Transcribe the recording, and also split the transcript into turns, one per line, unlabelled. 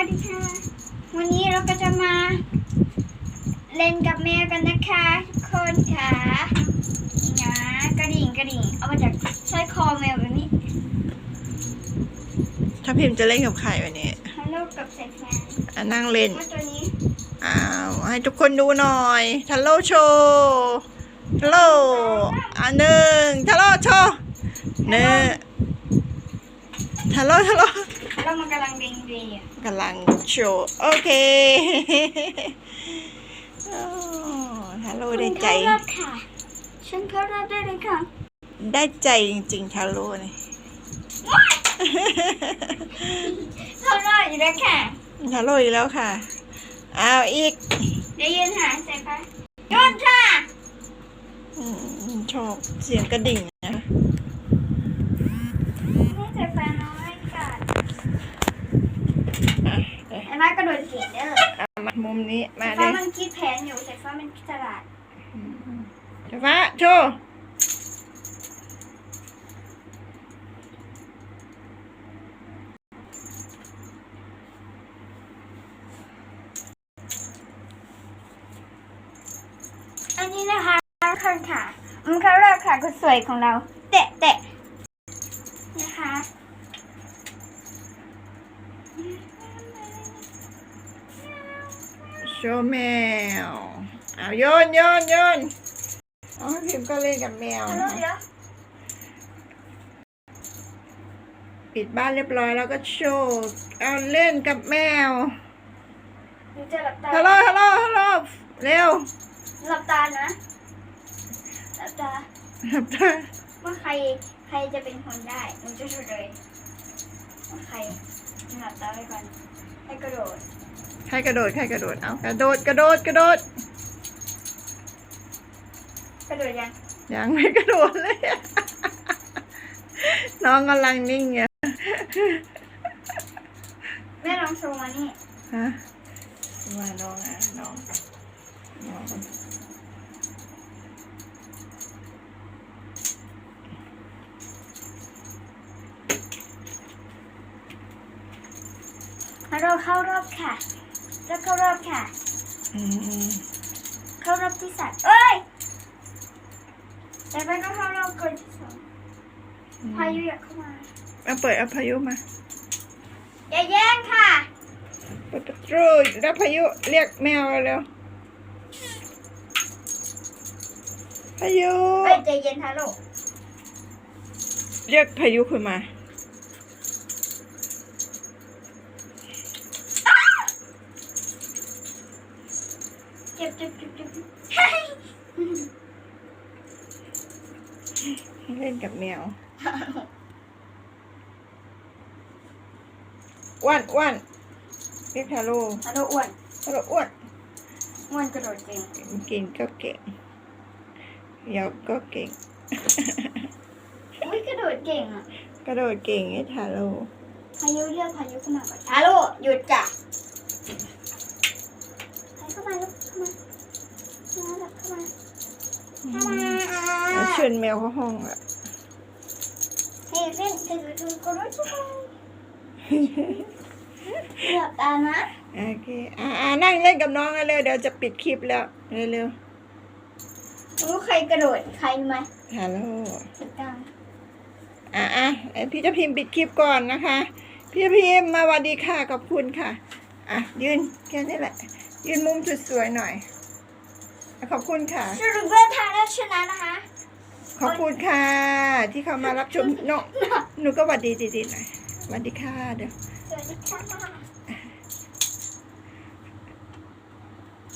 วัสดีค่ะ วันนี้เราก็จะมา เล่นกับแมวกันนะคะทุกคนค่ะนี่นะกระดิ่งกระดิ่งเอามาจากสร้อยคอแมวแบบนี้
ถ้าพิมพ์จะเล่นกับใครวันนี้
ฮัลโหลกับสายแฟน
อะนั่งเล่น
ว่าตัวนี้
อ้าวให้ทุกคนดูหน่อยทัลโลโชว์ทัลโลอะหนึ่งทัลโลโชว์หนึ่งทัลโลทัลโล
เรามันกำลังเด้งเดีอะ
กำลังโชว์โอเคโอ้ทัลโลได้ใจ
ฉันเข้ารอบค่ะ ฉันเข้ารอบได้เลยค่ะ
ได้ใจจริงๆทัลโลนี่
เข้ารอบอยู่แล้วค่ะ
ทัลโลอีกแล้วค่ะอ้าวอีก
ได้ยินหาสายฟ้าโยนค่ะ
อืมชอบเสียงกระดิ่งนะ
ให้สายฟ้าน้อยกัด
อะเดี๋ยว
ไอ้มากระโดดเก่งเด้อ
เอามามุม นี้มา
สาย
เล
ฟ้ายมันคิดแผนอยู่สายฟ้ามันฉลาด
เจ้าฟ้าโชว์
อันนี้นะคะทุกคนค่ะมันเข้ารอบค่ะคนสวยของเรา เตะเตะนะคะ
โชว์แมวเอาโยนโยนโยนอ๋อพิมพ์ก็เล่นกับแมว
ฮัล
นะ
โหล
คะ
เดี๋ยว
ปิดบ้านเรียบร้อยแล้วก็โชว์เอาเล่นกับแมว
หนูจะหลับตา
ฮัลโหลฮัลโหลฮัลโหลเร็ว
หลับตานะหลับตา
หลับตา
ว่าใครใครจะเป็นคนได้หนูจะเฉลยว่าใครหลับตาไว้ก่อนให้กระโดด
ใครกระโดด ใครกระโดด เอากระโดด กระโดด กระโดด
กระโดดยัง
ยังไม่กระโดดเลย น้องกำลังนิ่งไง
แม่ลองโชว์มานี่
ฮะมาน้องอะน้องน้อง
เราเข้ารอบค่ะ เราเข้ารอบค่ะ
อืม
เข้ารอบที่สามเอ้ย แต่ไปก็เข้ารอบคนที่สองพายุอยากเข้ามา
เอาเปิดเอาพายุมา
อย่าแย่งค่ะ
เปิดประตูแล้วพายุเรียกแมวเร็วพายุ
เอ้ยใจเย็นฮัลโหล
เรียกพายุขึ้นมา
เจ็ บเจ็บเจ็บเจ็บ
เล่นกับแมวอ้วนอ้วนเรียกฮัลโหล
ฮัลโหลอ้วน
ฮัลโหลอ้วน
อ้วนกระโดดเก่ง
กินก็เก่งเหยาก็เก่ง
อุ้ยกระโดดเก่งอะ
กระโดดเก่งไอ้ฮัลโหล
พายุเรียกพายุเข้ามาก่อนฮัลโหลหยุดจ้ะ เชิ
ญแมวเข้าห้องอะ
เฮ้ยเล่นเธอดูกระโดดช่วยหลับตานะ
โอเค อ่าอ่านั่งเล่นกับน้องกันเร็วเดี๋ยวจะปิดคลิปแล้ว เร็ว
รู้ใครกระโดดใครรู้ไหม
ๆฮัลโหล
ติดตาม
อะอะเอ้ยพี่เจะพิมพ์ปิดคลิปก่อนนะคะ พี่เจะพิมพ์มาสวัสดีค่ะขอบคุณค่ะ อะ ยืนแค่นี้แหละ ยืนมุมสวยๆหน่อยอะขอบคุณค่ะ
สรุปว่าทางแล้วชนะนะคะ
ขอบคุณค่ะ ที่เข้ามารับชมเนาะหนูก็หวัดดีจริงๆหน่อยสวัสดีค่ะเดี๋ยว
สวัสดีค่ะ